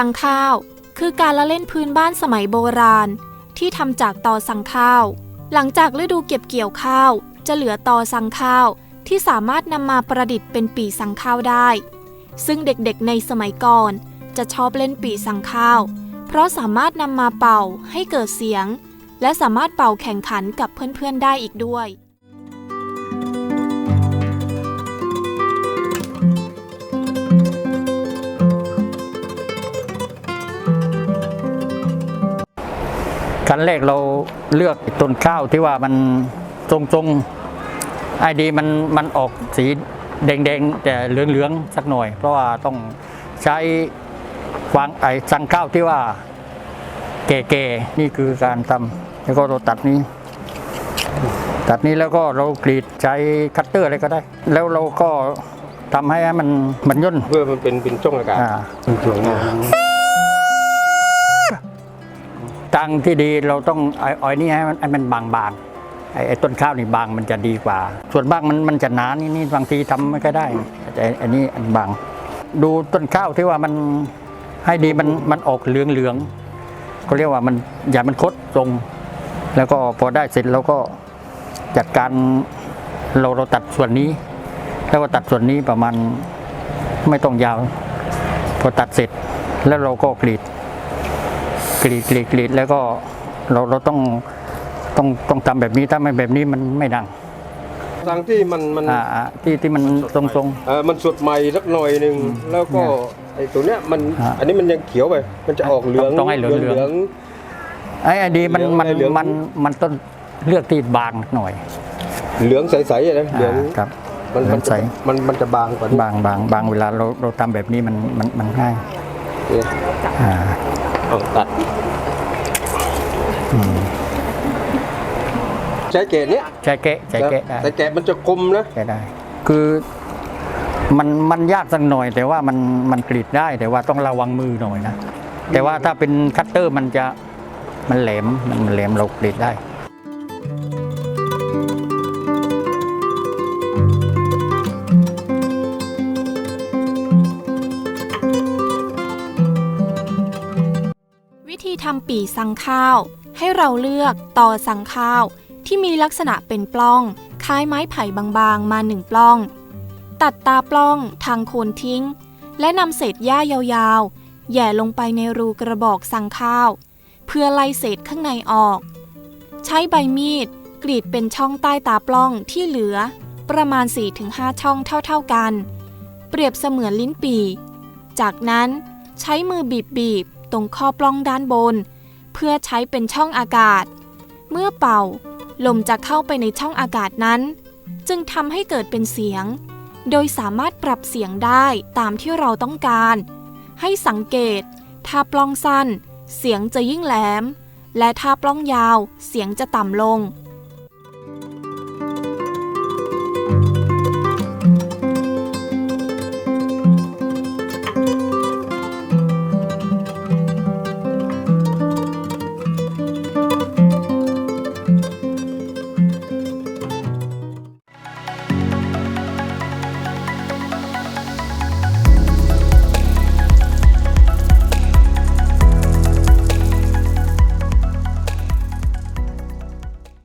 สังข้าว คือการละเล่นพื้นบ้านสมัยโบราณ ที่ทำจากตอสังข้าว หลังจากฤดูเก็บเกี่ยวข้าว จะเหลือตอสังข้าวที่สามารถนำมาประดิษฐ์เป็นปีสังข้าวได้ ซึ่งเด็กๆในสมัยก่อน จะชอบเล่นปีสังข้าว เพราะสามารถนำมาเป่าให้เกิดเสียง และสามารถเป่าแข่งขันกับเพื่อนๆได้อีกด้วย ขั้นแรกเราเลือกต้นข้าวที่ว่ามันทรงๆไอดีมันมันออกสีแดงๆแต่เหลืองๆสักหน่อย เพราะว่าต้องใช้วางไอสั่งข้าวที่ว่าแก่ๆนี่คือการทำแล้วก็เราตัดนี้ ตัดนี้แล้วก็เรากรีดใช้คัตเตอร์อะไรก็ได้ แล้วเราก็ทำให้มันมันย่นเพื่อมันเป็นเป็นช่องอากาศอ่า สวยงาม ตังที่ดีเราต้องอ้อยนี่ให้มันให้มันบางๆไอ้ไอ้ต้นข้าวนี่บางมันจะดีกว่า ส่วนบางมันมันจะหนานี่นี่บางทีทำไม่ค่อยได้แต่อันนี้อันบาง ดูต้นข้าวที่ว่ามันให้ดีมันมันออกเหลืองเหลืองเขาเรียกว่ามันอย่ามันคดตรง แล้วก็พอได้เสร็จเราก็จัดการเราเราตัดส่วนนี้ แล้วก็ตัดส่วนนี้ประมาณไม่ต้องยาว พอตัดเสร็จแล้วเราก็กรีด กรีดกรีดกรีดแล้วก็เราเราต้องต้องต้องทำแบบนี้ถ้าไม่แบบนี้มันไม่ดังทางที่มันมันอ่าอ่าที่ที่มันตรงตรง เออมันสดใหม่สักหน่อยหนึ่งแล้วก็ไอ้ตัวเนี้ยมันฮะอันนี้มันยังเขียวไปมันจะออกเหลืองต้องให้เหลืองเหลืองงๆไอ้ไอ้ดีมันมันเหลือง มันมันต้นเลือกที่บางหน่อยเหลืองใสๆอะนะเหลืองอ่าครับมันเหลืมัอนงจะใสมันมันจะบางกว่านี้บางบางบางเวลาเราเราทำแบบนี้มันมันมันง่ายเนี่ยอ่า เอาตัดใช้เกศเนี้ยใช้แกะใช้แกะได้แต่แกะมันจะคมนะแกะได้ คือมันมันยากสักหน่อย แต่ว่ามันมันกรีดได้แต่ว่าต้องระวังมือหน่อยนะแต่ว่าถ้าเป็นคัตเตอร์มันจะมันแหลมมันแหลมเรากรีดได้ ธีทำปีสังข้าว ให้เราเลือกต่อสังข้าว ที่มีลักษณะเป็นปล้อง คล้ายไม้ไผ่บางๆ มาหนึ่งปล้อง ตัดตาปล้องทางโคนทิ้ง และนำเศษหญ้ายาวๆแหย่ลงไปในรูกระบอกสังข้าว เพื่อไล่เศษข้างในออก ใช้ใบมีดกรีดเป็นช่องใต้ตาปล้องที่เหลือ ประมาณ 4-5 ช่องเท่าๆกัน เปรียบเสมือนลิ้นปี จากนั้นใช้มือบีบๆ ตรงข้อปล้องด้านบน เพื่อใช้เป็นช่องอากาศ เมื่อเป่า ลมจะเข้าไปในช่องอากาศนั้น จึงทำให้เกิดเป็นเสียง โดยสามารถปรับเสียงได้ตามที่เราต้องการ ให้สังเกต ถ้าปล้องสั้น เสียงจะยิ่งแหลม และถ้าปล้องยาว เสียงจะต่ำลง